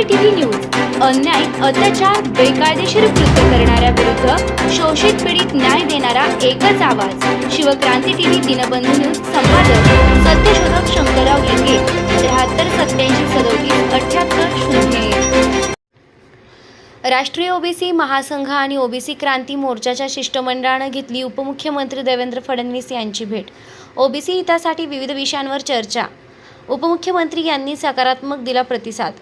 OBC TV news अन्याय अत्याचार बेकायदेशीर कृत्य करणाऱ्या विरुद्ध शोषित पीडित न्याय देणारा एकच आवाज. शिवक्रांती टीव्ही दिनबंधू न्यूज संपादक सत्यशोधक शंकरराव लिंगे त्र्याहत्तर सत्याऐंशी सदोतीस अठ्याहत्तर शून्य राष्ट्रीय ओबीसी महासंघ आणि ओबीसी क्रांती मोर्चाच्या शिष्टमंडळानं घेतली उपमुख्यमंत्री देवेंद्र फडणवीस यांची भेट. ओबीसी हितासाठी विविध विषयांवर चर्चा. उपमुख्यमंत्री यांनी सकारात्मक दिला प्रतिसाद.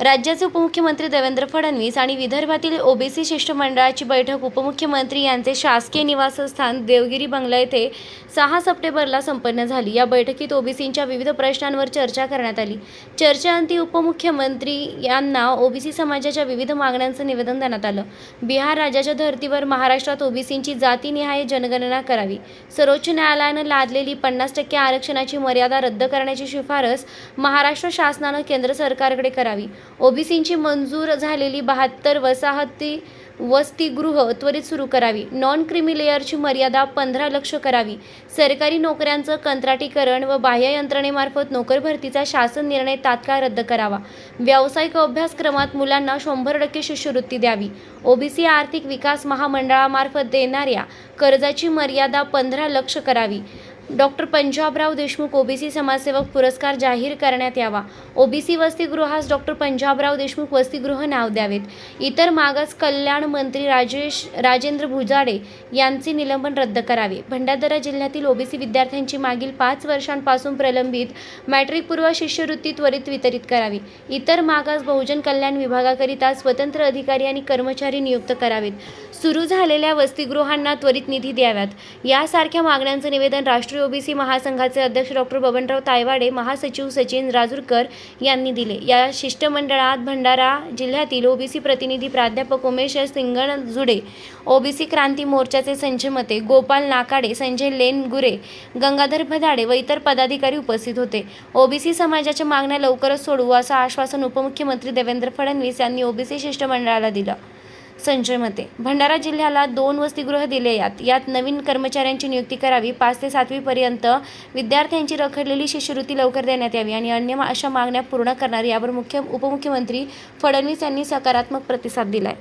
राज्याचे उपमुख्यमंत्री देवेंद्र फडणवीस आणि विदर्भातील ओबीसी शिष्टमंडळाची बैठक उपमुख्यमंत्री यांचे शासकीय निवासस्थान देवगिरी बंगला येथे सहा सप्टेंबरला संपन्न झाली. या बैठकीत ओबीसींच्या विविध प्रश्नांवर चर्चा करण्यात आली. चर्चेअंती उपमुख्यमंत्री यांना ओबीसी समाजाच्या विविध मागण्यांचं निवेदन देण्यात आलं. बिहार राज्याच्या धर्तीवर महाराष्ट्रात ओबीसींची जातीनिहाय जनगणना करावी. सर्वोच्च न्यायालयानं लादलेली पन्नास टक्के आरक्षणाची मर्यादा रद्द करण्याची शिफारस महाराष्ट्र शासनानं केंद्र सरकारकडे करावी. ओबीसींची मंजूर झालेली बहात्तर वसाहती वसतिगृह त्वरित सुरू करावी. नॉन क्रिमी लेअरची मर्यादा पंधरा लक्ष करावी. सरकारी नोकऱ्यांचं कंत्राटीकरण व बाह्य यंत्रणेमार्फत नोकर भरतीचा शासन निर्णय तात्काळ रद्द करावा. व्यावसायिक अभ्यासक्रमात मुलांना शंभर टक्के शिष्यवृत्ती द्यावी. ओबीसी आर्थिक विकास महामंडळामार्फत देणाऱ्या कर्जाची मर्यादा पंधरा लक्ष करावी. डॉक्टर पंजाबराव देशमुख ओबीसी समाजसेवक पुरस्कार जाहीर करण्यात यावा. ओबीसी वसतिगृहास डॉक्टर पंजाबराव देशमुख वसतिगृह नाव द्यावेत. इतर मागास कल्याण मंत्री राजेश राजेंद्र भुजाडे यांचे निलंबन रद्द करावे. भंडारदरा जिल्ह्यातील ओबीसी विद्यार्थ्यांची मागील पाच वर्षांपासून प्रलंबित मॅट्रिकपूर्व शिष्यवृत्ती त्वरित वितरित करावी. इतर मागास बहुजन कल्याण विभागाकरिता स्वतंत्र अधिकारी आणि कर्मचारी नियुक्त करावेत. सुरू झालेल्या वसतिगृहांना त्वरित निधी द्याव्यात. यासारख्या मागण्यांचं निवेदन राष्ट्र राष्ट्रीय ओबीसी महासंघाचे अध्यक्ष डॉक्टर बबनराव तायवाडे महासचिव सचिन राजूरकर यांनी दिले. या शिष्टमंडळात भंडारा जिल्ह्यातील ओबीसी प्रतिनिधी प्राध्यापक उमेश सिंगणजुडे ओबीसी क्रांती मोर्चाचे संजय मते गोपाल नाकाडे संजय लेनगुरे गंगाधर भदाडे व इतर पदाधिकारी उपस्थित होते. ओबीसी समाजाच्या मागण्या लवकरच सोडवू असं आश्वासन उपमुख्यमंत्री देवेंद्र फडणवीस यांनी ओबीसी शिष्टमंडळाला दिलं. संजय मते. भंडारा जिल्ह्याला दोन वसतिगृह दिले यात. यात नवीन कर्मचाऱ्यांची नियुक्ती करावी पाच ते सातवीपर्यंत विद्यार्थ्यांची रखडलेली शिष्यवृत्ती लवकर देण्यात यावी आणि अन्य अशा मागण्या पूर्ण करणार यावर मुख्य उपमुख्यमंत्री फडणवीस यांनी सकारात्मक प्रतिसाद दिलाय.